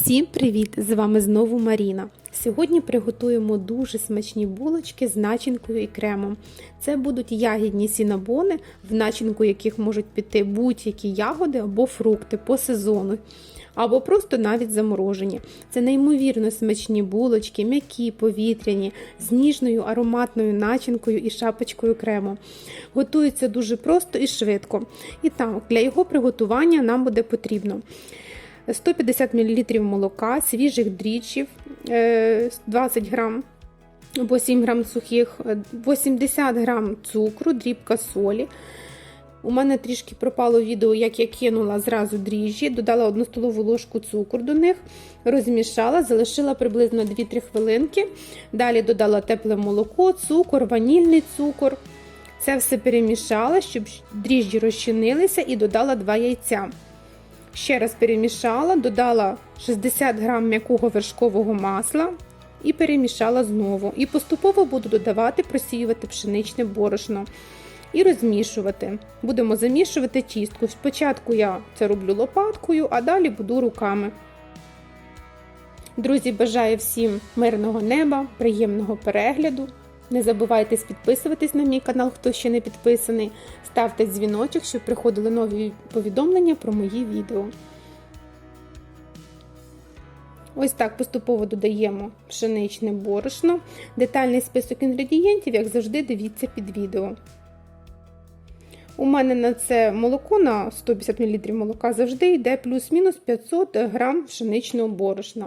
Всім привіт! З вами знову Маріна. Сьогодні приготуємо дуже смачні булочки з начинкою і кремом. Це будуть ягідні сінабони, в начинку яких можуть піти будь-які ягоди або фрукти по сезону, або просто навіть заморожені. Це неймовірно смачні булочки, м'які, повітряні, з ніжною ароматною начинкою і шапочкою крему. Готуються дуже просто і швидко. І так, для його приготування нам буде потрібно. 150 мл молока, свіжих дрічів, 20 грам або 7 грам сухих, 80 грам цукру, дрібка солі. У мене трішки пропало відео, як я кинула зразу дріжджі, додала 1 столову ложку цукру до них, розмішала, залишила приблизно 2-3 хвилинки. Далі додала тепле молоко, цукор, ванільний цукор. Це все перемішала, щоб дріжджі розчинилися, і додала 2 яйця. Ще раз перемішала, додала 60 грам м'якого вершкового масла і перемішала знову. І поступово буду додавати, просіювати пшеничне борошно і розмішувати. Будемо замішувати тістку. Спочатку я це роблю лопаткою, а далі буду руками. Друзі, бажаю всім мирного неба, приємного перегляду. Не забувайте підписуватись на мій канал, хто ще не підписаний. Ставте дзвіночок, щоб приходили нові повідомлення про мої відео. Ось так поступово додаємо пшеничне борошно. Детальний список інгредієнтів, як завжди, дивіться під відео. У мене на це молоко на 150 мл молока завжди йде плюс-мінус 500 г пшеничного борошна.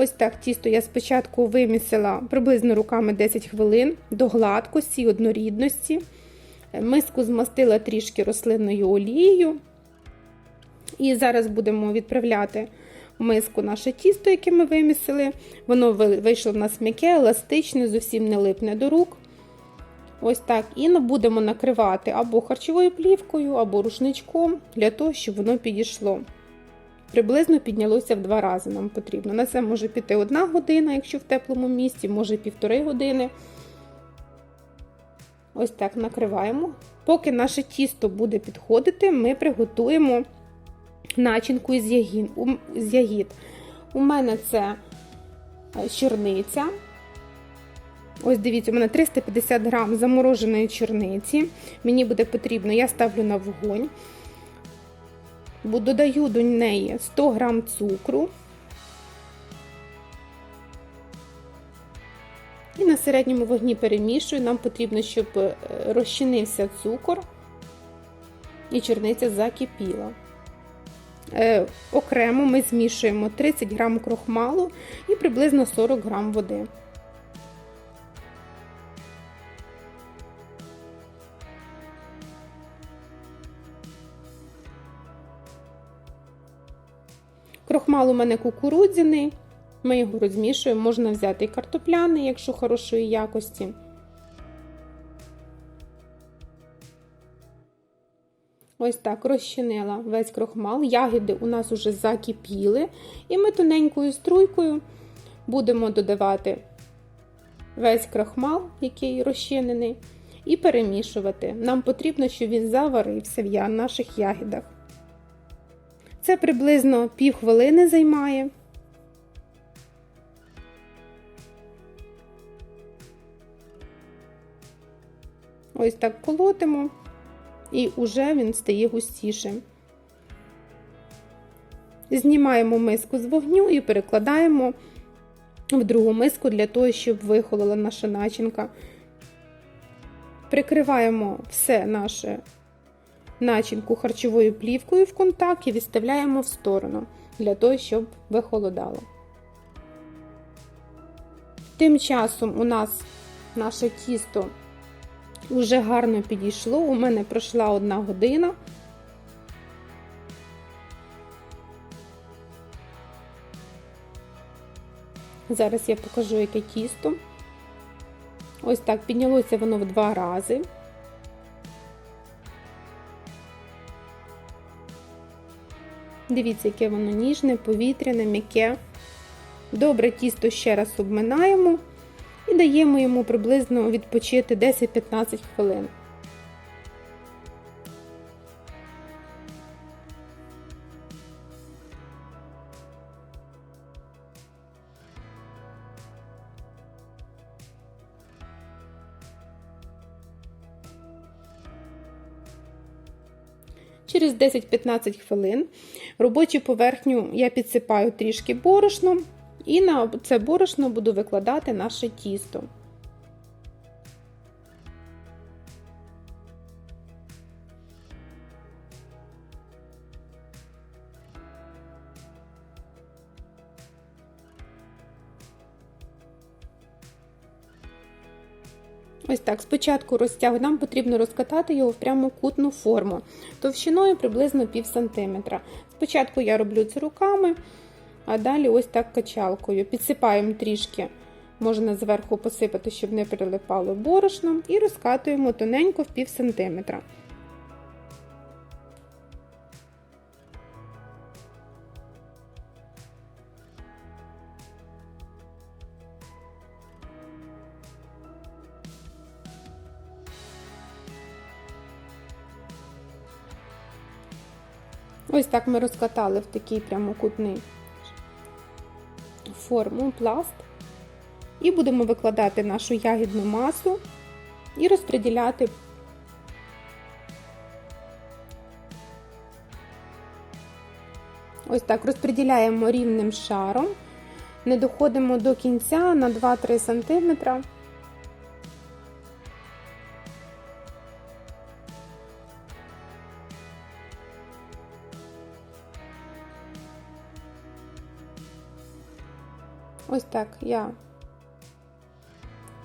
Ось так тісто я спочатку вимісила приблизно руками 10 хвилин до гладкості, однорідності. Миску змастила трішки рослинною олією. І зараз будемо відправляти в миску наше тісто, яке ми вимісили. Воно вийшло в нас м'яке, еластичне, зовсім не липне до рук. Ось так. І будемо накривати або харчовою плівкою, або рушничком, для того, щоб воно підійшло. Приблизно піднялося в два рази нам потрібно. На це може піти одна година, якщо в теплому місці, може півтори години. Ось так накриваємо. Поки наше тісто буде підходити, ми приготуємо начинку. З ягід. У мене це чорниця. Ось дивіться, у мене 350 грам замороженої чорниці. Мені буде потрібно, я ставлю на вогонь. Бо додаю до неї 100 грам цукру і на середньому вогні перемішую. Нам потрібно, щоб розчинився цукор і чорниця закипіла. Е, окремо ми змішуємо 30 грам крохмалу і приблизно 40 грам води. Крохмал у мене кукурудзяний, ми його розмішуємо, можна взяти і картопляний, якщо хорошої якості. Ось так розчинила весь крохмал. Ягоди у нас уже закипіли, і ми тоненькою струйкою будемо додавати весь крохмал, який розчинений, і перемішувати. Нам потрібно, щоб він заварився в наших ягідах. Це приблизно пів хвилини займає. Ось так колотимо, і вже він стає густішим. Знімаємо миску з вогню і перекладаємо в другу миску для того, щоб вихолола наша начинка. Прикриваємо все наше начинку харчовою плівкою в контакт і відставляємо в сторону, для того, щоб вихолодало. Тим часом у нас наше тісто вже гарно підійшло. У мене пройшла одна година. Зараз я покажу, яке тісто. Ось так піднялося воно в два рази. Дивіться, яке воно ніжне, повітряне, м'яке. Добре тісто ще раз обминаємо і даємо йому приблизно відпочити 10-15 хвилин. Через 10-15 хвилин робочу поверхню я підсипаю трішки борошном і на це борошно буду викладати наше тісто. Ось так, спочатку розтягу нам потрібно розкатати його в прямокутну форму, товщиною приблизно пів сантиметра. Спочатку я роблю це руками, а далі ось так качалкою. Підсипаємо трішки, можна зверху посипати, щоб не прилипало борошном, і розкатуємо тоненько в пів сантиметра. Ось так ми розкатали в такий прямокутний форму пласт. І будемо викладати нашу ягідну масу і розподіляти. Ось так розподіляємо рівним шаром, не доходимо до кінця на 2-3 см. Ось так я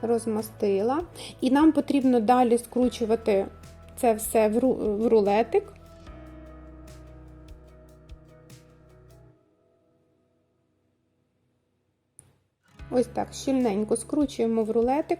розмастила. І нам потрібно далі скручувати це все в рулетик. Ось так щільненько скручуємо в рулетик.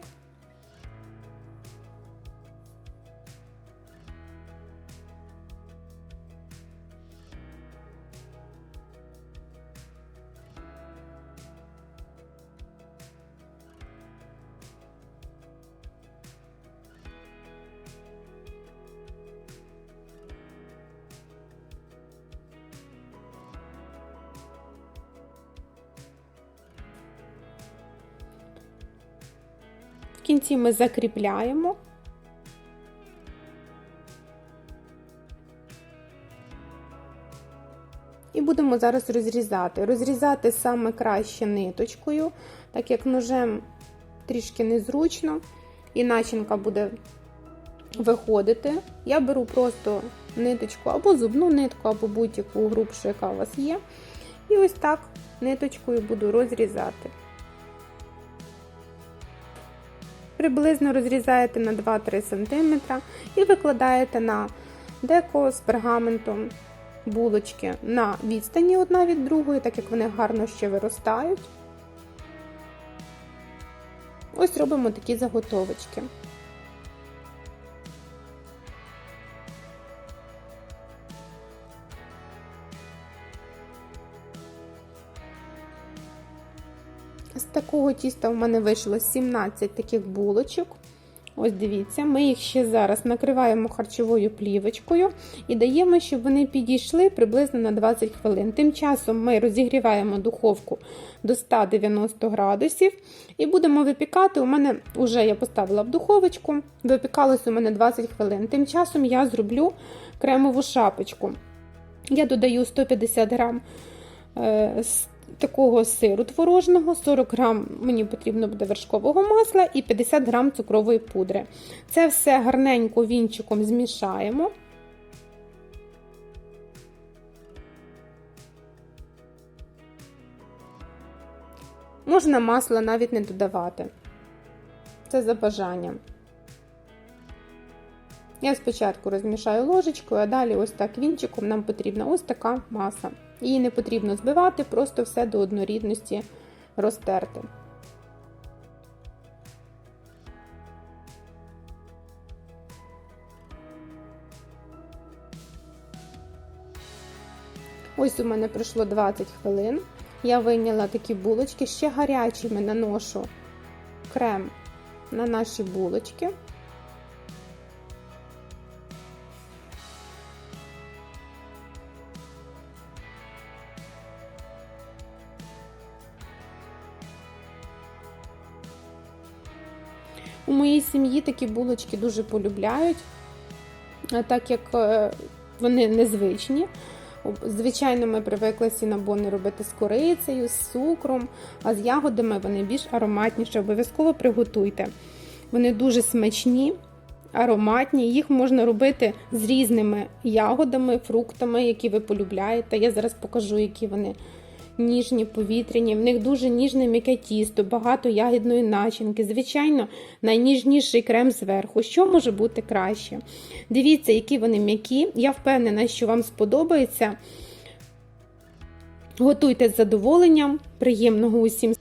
В кінці ми закріпляємо. І будемо зараз розрізати. Розрізати саме краще ниточкою, так як ножем трішки незручно, і начинка буде виходити. Я беру просто ниточку або зубну нитку, або будь-яку грубшу, яка у вас є. І ось так ниточкою буду розрізати. Приблизно розрізаєте на 2-3 см і викладаєте на деко з пергаментом булочки на відстані одна від другої, так як вони гарно ще виростають. Ось робимо такі заготовочки. З такого тіста в мене вийшло 17 таких булочок. Ось дивіться, ми їх ще зараз накриваємо харчовою плівочкою і даємо, щоб вони підійшли приблизно на 20 хвилин. Тим часом ми розігріваємо духовку до 190 градусів і будемо випікати. У мене вже я поставила в духовочку, випікалось у мене 20 хвилин. Тим часом я зроблю кремову шапочку. Я додаю 150 грам е, такого сиру творожного, 40 грам мені потрібно буде вершкового масла і 50 грам цукрової пудри. Це все гарненько вінчиком змішаємо. Можна масло навіть не додавати. Це за бажанням. Я спочатку розмішаю ложечкою, а далі ось так вінчиком нам потрібна ось така маса. Її не потрібно збивати, просто все до однорідності розтерти. Ось у мене пройшло 20 хвилин. Я вийняла такі булочки, ще гарячими наношу крем на наші булочки. Моїй сім'ї такі булочки дуже полюбляють, так як вони незвичні. Звичайно, ми привикли сінабони робити з корицею, з цукром, а з ягодами вони більш ароматніші. Обов'язково приготуйте. Вони дуже смачні, ароматні. Їх можна робити з різними ягодами, фруктами, які ви полюбляєте. Я зараз покажу, які вони ніжні, повітряні. В них дуже ніжне м'яке тісто, багато ягідної начинки. Звичайно, найніжніший крем зверху. Що може бути краще? Дивіться, які вони м'які. Я впевнена, що вам сподобається. Готуйте з задоволенням, приємного усім